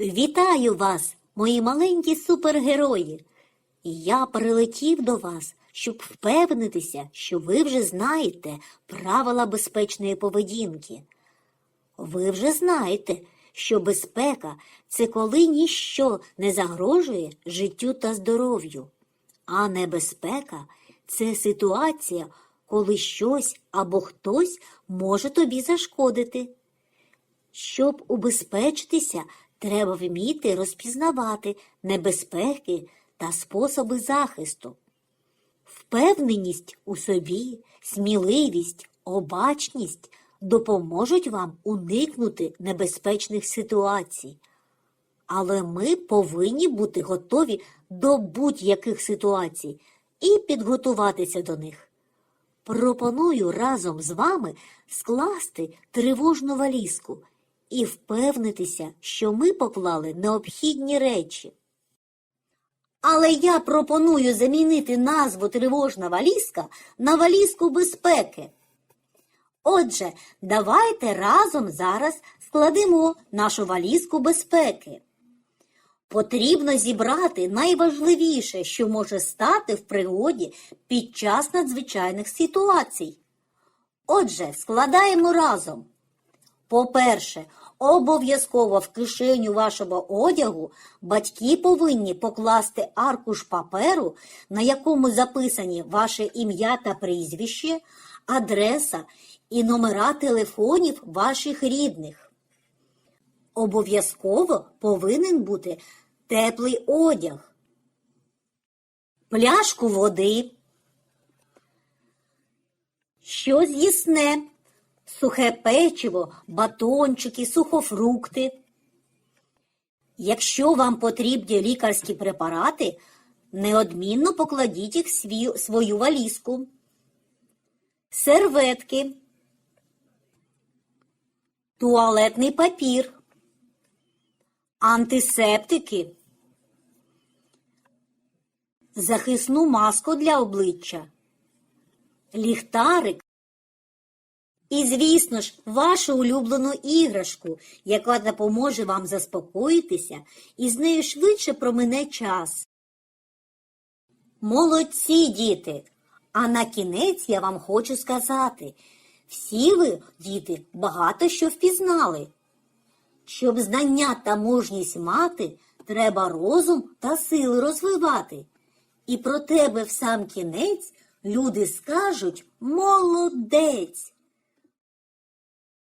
Вітаю вас, мої маленькі супергерої! Я прилетів до вас, щоб впевнитися, що ви вже знаєте правила безпечної поведінки. Ви вже знаєте, що безпека це коли ніщо не загрожує життю та здоров'ю, а небезпека це ситуація, коли щось або хтось може тобі зашкодити. Щоб убезпечитися, треба вміти розпізнавати небезпеки та способи захисту. Впевненість у собі, сміливість, обачність допоможуть вам уникнути небезпечних ситуацій. Але ми повинні бути готові до будь-яких ситуацій і підготуватися до них. Пропоную разом з вами скласти тривожну валізку і впевнитися, що ми поклали необхідні речі. Але я пропоную замінити назву тривожна валізка на валізку безпеки. Отже, давайте разом зараз складемо нашу валізку безпеки. Потрібно зібрати найважливіше, що може стати в пригоді під час надзвичайних ситуацій. Отже, складаємо разом. По-перше, обов'язково в кишеню вашого одягу батьки повинні покласти аркуш паперу, на якому записані ваше ім'я та прізвище, адреса і номера телефонів ваших рідних. Обов'язково повинен бути теплий одяг, пляшку води, щось їсне, сухе печиво, батончики, сухофрукти. Якщо вам потрібні лікарські препарати, неодмінно покладіть їх в свою валізку. Серветки, туалетний папір, антисептики, захисну маску для обличчя, ліхтарик і, звісно ж, вашу улюблену іграшку, яка допоможе вам заспокоїтися і з нею швидше промине час. Молодці, діти! А на кінець я вам хочу сказати, всі ви, діти, багато що впізнали. Щоб знання та мужність мати, треба розум та сили розвивати. І про тебе в сам кінець люди скажуть молодець.